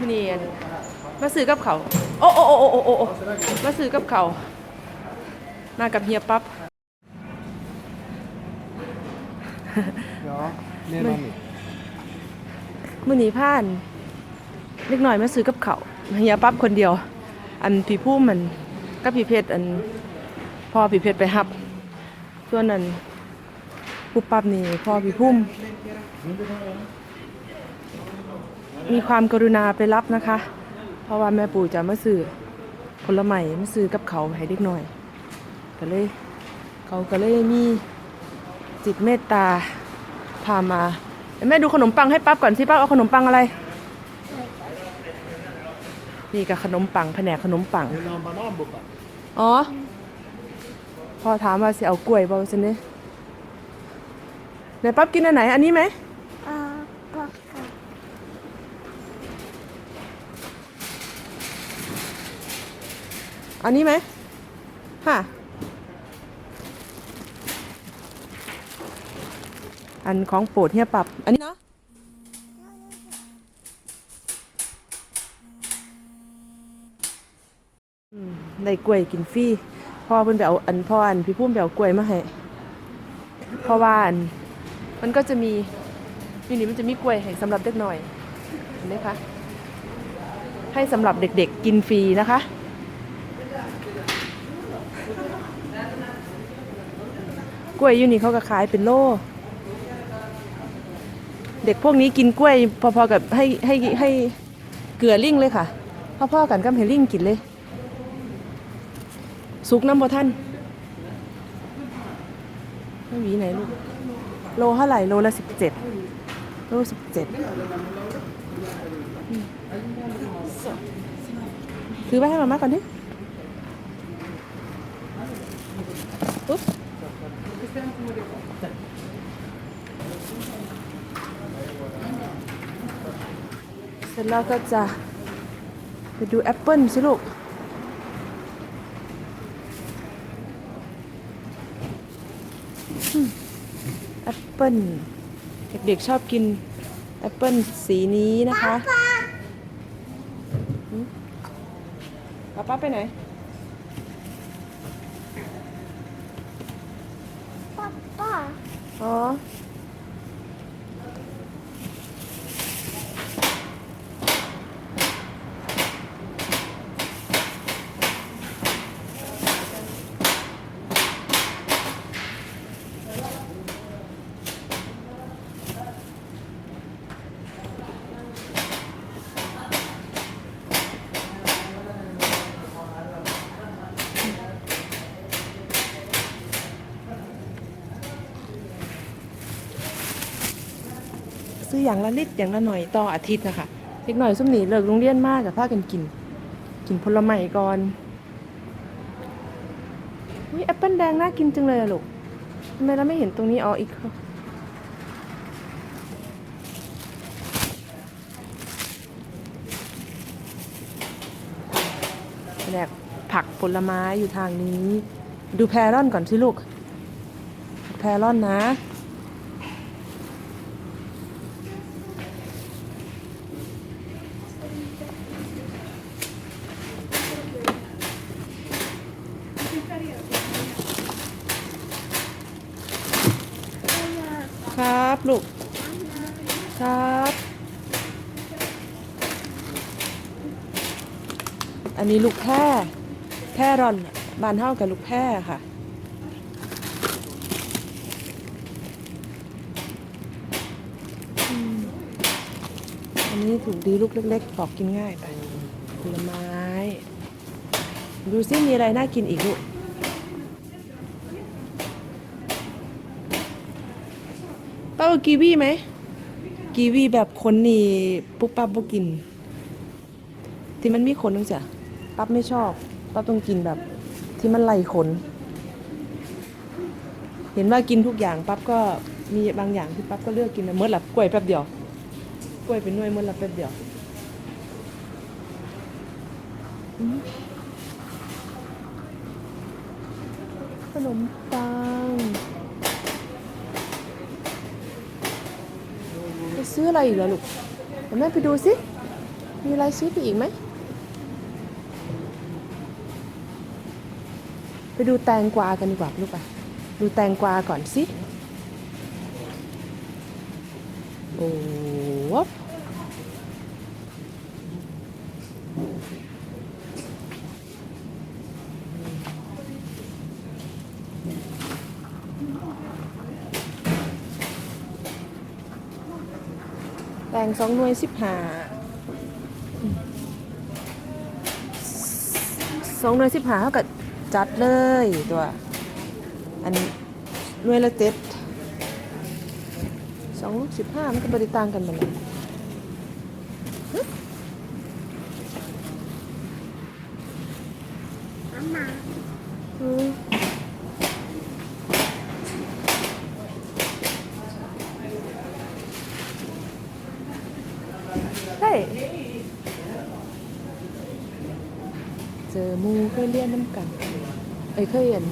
มื้อนี้อันมาซื้อกับเขาโอ้โอ้โอ้โอ้โอ้โอ้มาซื้อกับเขามากับเฮียปั๊บ Ja, det är man มื้อนี้ผ่านเล็กหน้อยมาซื้อกับเขาเฮียปั๊บคนเดียว อันพี่ผู้มันกับพี่เพชรอันพ่อพี่เพชรไปหับส่วนนั้นปุ๊บปั๊บนี่พ่อพี่พุ่ม มีความกรุณาไปรับนะคะ เพราะว่าแม่ปู่จะมาซื้อผลไม้มาซื้อกับเขาให้เด็กหน้อย ก็เลย เขาก็เลยมีจิตเมตตาพามาแม่ดูขนมปังให้ปั๊บก่อนสิปั๊บเอาขนมปังอะไรนี่กับขนมปังแผนกขนมปังอ๋อพอถามว่าสิเอากล้วยบ่สิเนี่ยไหนปั๊บกินอันไหนอันนี้ไหม อ่าก็ค่ะ อันนี้ไหมค่ะ อันของโปรดเฮียปรับ อันนี้เนาะได้กล้วยกินฟรีพ่อเพิ่นไปเอาอันพ่ออันพี่พุ่มไปเอากล้วยมาให้เพราะว่าอันมันก็จะมีอยู่นี่มันจะมีกล้วยให้สำหรับเด็กหน่อยเห็นไหมคะให้สำหรับเด็กๆกินฟรีนะคะ กล้วยอยู่นี่เขาก็ขายเป็นโล เด็กพวกนี้กินกล้วย พอๆกับให้ให้ให้เกลือลิ่งเลยค่ะพ่อๆกันกับให้ลิงกินเลย สุกน้ำบ่ท่านไม่หวีไหนลูก โลเท่าไหร่ โลละสิบเจ็ดโลสิบเจ็ดถือไว้ให้มาม่าก่อนดิปุ๊บ เสร็จแล้วก็จะไปดูแอปเปิลสิลูกแอปเปิลเด็กๆชอบกินแอปเปิลสีนี้นะคะหืมป้าป้าไปไหน ป้า ซื้ออย่างละนิดอย่างละหน่อยต่ออาทิตย์นะคะเล็กหน่อยส้มหนีเลิกโรงเรียนมากกับพากันกิน กินผลไม้ก่อนอุ้ยแอปเปิลแดงน่ากินจังเลยลูกทำไมเราไม่เห็นตรงนี้อ๋ออีกแผนกผักผลไม้อยู่ทางนี้ ดูแพรอนก่อนสิลูก แพรอนนะ ครับ ลูก ครับ อันนี้ลูกแพร่แพร่รอนบานเท่ากับลูกแพร่ค่ะอันนี้ถูกดีลูกเล็กๆปอกกินง่ายไปผลไม้ ดูซิมีอะไรน่ากินอีกลูก เต้ากีวีไหม กีวีแบบคนนี่ปุ๊บปั๊บบ่กิน ที่มันมีขนนึงจ้ะปั๊บไม่ชอบปั๊บต้องกินแบบ ที่มันไล่ขน เห็นว่ากินทุกอย่างปั๊บก็มีบางอย่างที่ปั๊บก็เลือกกินนะเมื่อหลับกล้วยแป๊บเดียว กล้วยเป็นหน่วยเมื่อหลับแป๊บเดียวขนมปัง ไป ซื้ออะไรอีกเหรอลูกแม่ไปดูสิมีอะไรซื้อไปอีกไหมไปดูแตงกวากันดีกว่าลูกไปดูแตงกวาก่อนสิโอ้วบแตง สองหน่วยสิบห้าสองหน่วยสิบห้าเท่ากับจัดเลยตัว อันนี้หน่วยละเจ็ดสองลูกสิบห้ามันก็บริต่างกันมันเลย มามา อืม เฮ้ยเจอหมูเคยเรียนน้ำกันเอ้ยเคยเรียน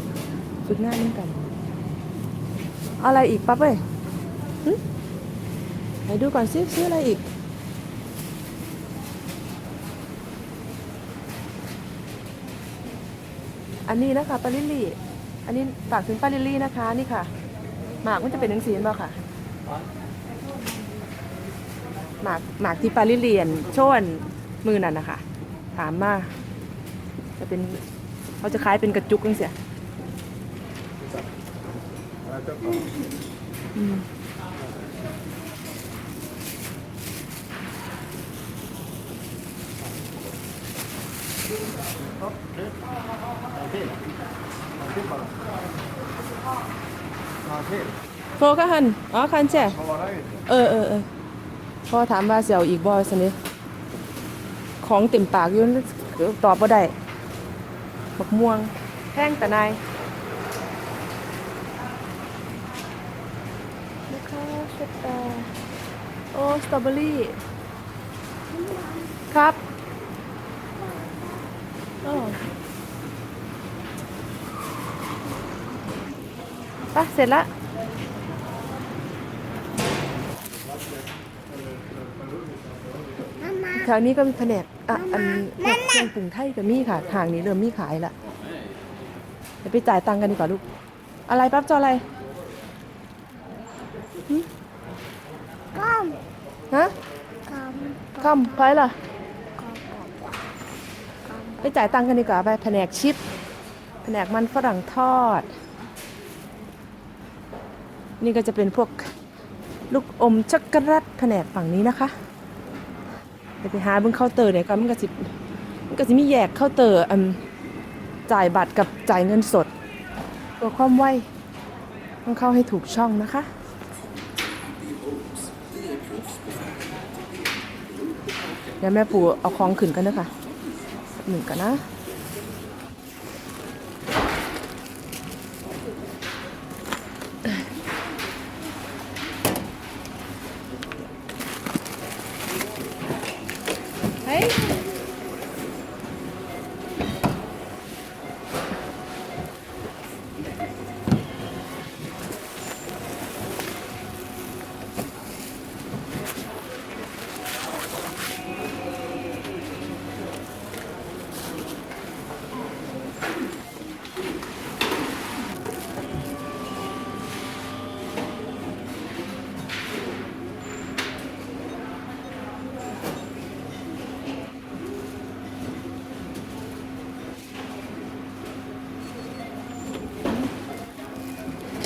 ฝึกงานน้ำกัน อะไรอีกปั๊บเอ้ยหึไหนดูก่อนซิซื้ออะไรอีกอันนี้นะคะปาลิลลี่ อันนี้ฝากถึงปาลิลลี่นะคะ นี่ค่ะ หมากมันจะเป็นหนังสีเปล่าค่ะ หมากหมากที่ปาลิลลี่อันโชวนมือนั่นนะคะถามมาจะเป็นเขาจะคล้ายเป็นกระจุกจังเสียอืมโฟก็หันอ๋อคันแช่เออเออเออ พ่อถามว่าเสียวอีกบอยสนิของเต็มปากอยู่ตอบบ่ได้บักม่วงแห้งแต่นายนะคะเชดดาโอ้สตรอเบอรี่ครับโอ้ไปเสร็จละ มามาแถวนี้ก็มีแผนกอะอันพวกเครื่องปรุงไทยก็มีค่ะ ทางนี้เริ่มมีขายละเดี๋ยวไปจ่ายตังค์กันดีกว่าลูก อะไรปั๊บจออะไรก้อมฮะก้อมคำไปล่ะ ไปจ่ายตังค์กันดีกว่าไปแผนกชิป แผนกมันฝรั่งทอด นี่ก็จะเป็นพวกลูกอมช็อกโกแลตแผนกฝั่งนี้นะคะ เดี๋ยวไปหาเบิ้งเคาน์เตอร์เนี่ยก็มันก็สิมันก็จะมีแยกเคาน์เตอร์อันจ่ายบัตรกับจ่ายเงินสด ตัวความไวต้องเข้าให้ถูกช่องนะคะเดี๋ยวแม่ปู่เอาของขึ้นกันนะคะหนึ่งกันนะ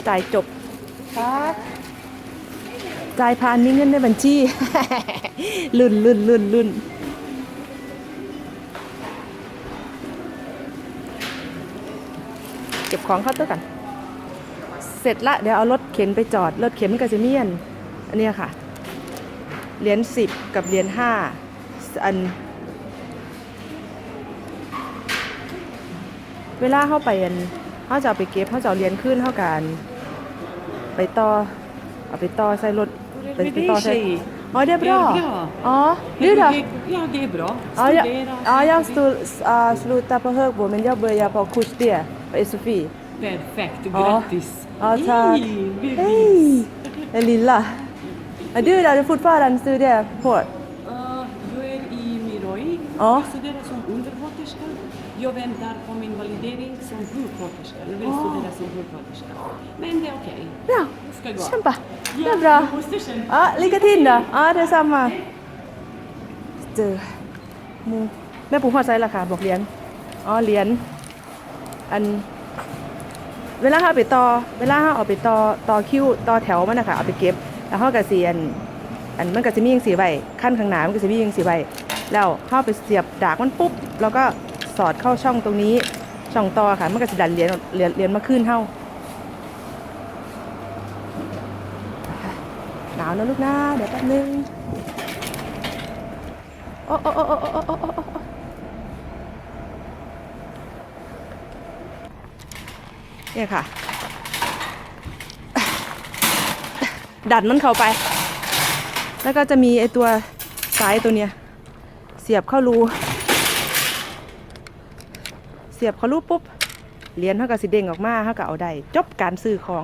จ่ายจบครับจ่ายผ่านมีเงินในบัญชี ลุ่นลุ่นลุ่นลุ่นเก็บของเข้าตัวกัน เสร็จละเดี๋ยวเอารถเข็นไปจอด รถเข็นมันก็จะเมียน อันเนี้ยค่ะ เหรียญสิบกับเหรียญห้าอัน เวลาเข้าไปอันเขาจะเอาไปเก็บเขาจะเอาเหรียญขึ้นเท่ากัน ไปต่อเอาไปต่อใส่รถไปไปต่อใส่อ๋อเรียบร้อย Ja, bra. อ๋อดื้อเหรอ Ja, det är bra. Ja, jag, Studera. ja, jag stod, uh, slutade på Högbo men jag började på kurs D på SFI. Perfekt, Ja. grattis. Ja, tack. Hej, bebis. Hej! Den lilla. Ja, du där, du fortfarande studerar på? Ja, jag är i min Ja. Jag studerar som undersköterska. Jag väntar på min validering som sjuksköterska. Jag vill studera som sjuksköterska. Men det är okej. Ja, Det ska gå. kämpa. Det är bra. Jag måste kämpa. Ja, lycka till då. Ja, detsamma. เจอหมูแม่ปู่หัวใจละค่ะบอกเหรียญอ๋อเหรียญอัน เวลาเขาไปต่อ เวลาเขาเอาไปต่อต่อคิวต่อแถวมันนะคะเอาไปเก็บ แล้วเขาก็เสียนอันมันก็จะมียังสีใบขั้นข้างหน้ามันก็จะมียังสีใบแล้วเข้าไปเสียบดากมันปุ๊บ แล้วก็ สอดเข้าช่องตรงนี้ ช่องต่อค่ะเมื่อก็จดันเหรียญเหรียญเหรียญมาขึ้นเท่าหนาวนะลูกนะเดี๋ยวแป๊บนึงโอ้โอ้โอ้โอ้โอ้โอ้เนี่ยค่ะ ดันมันเข้าไป แล้วก็จะมีไอตัวสายตัวเนี้ย เสียบเข้ารู สียบเขารูปปุ๊บเหรียญเท่ากับสิเด้งออกมาเท่ากับเอาได้จบการซื้อของ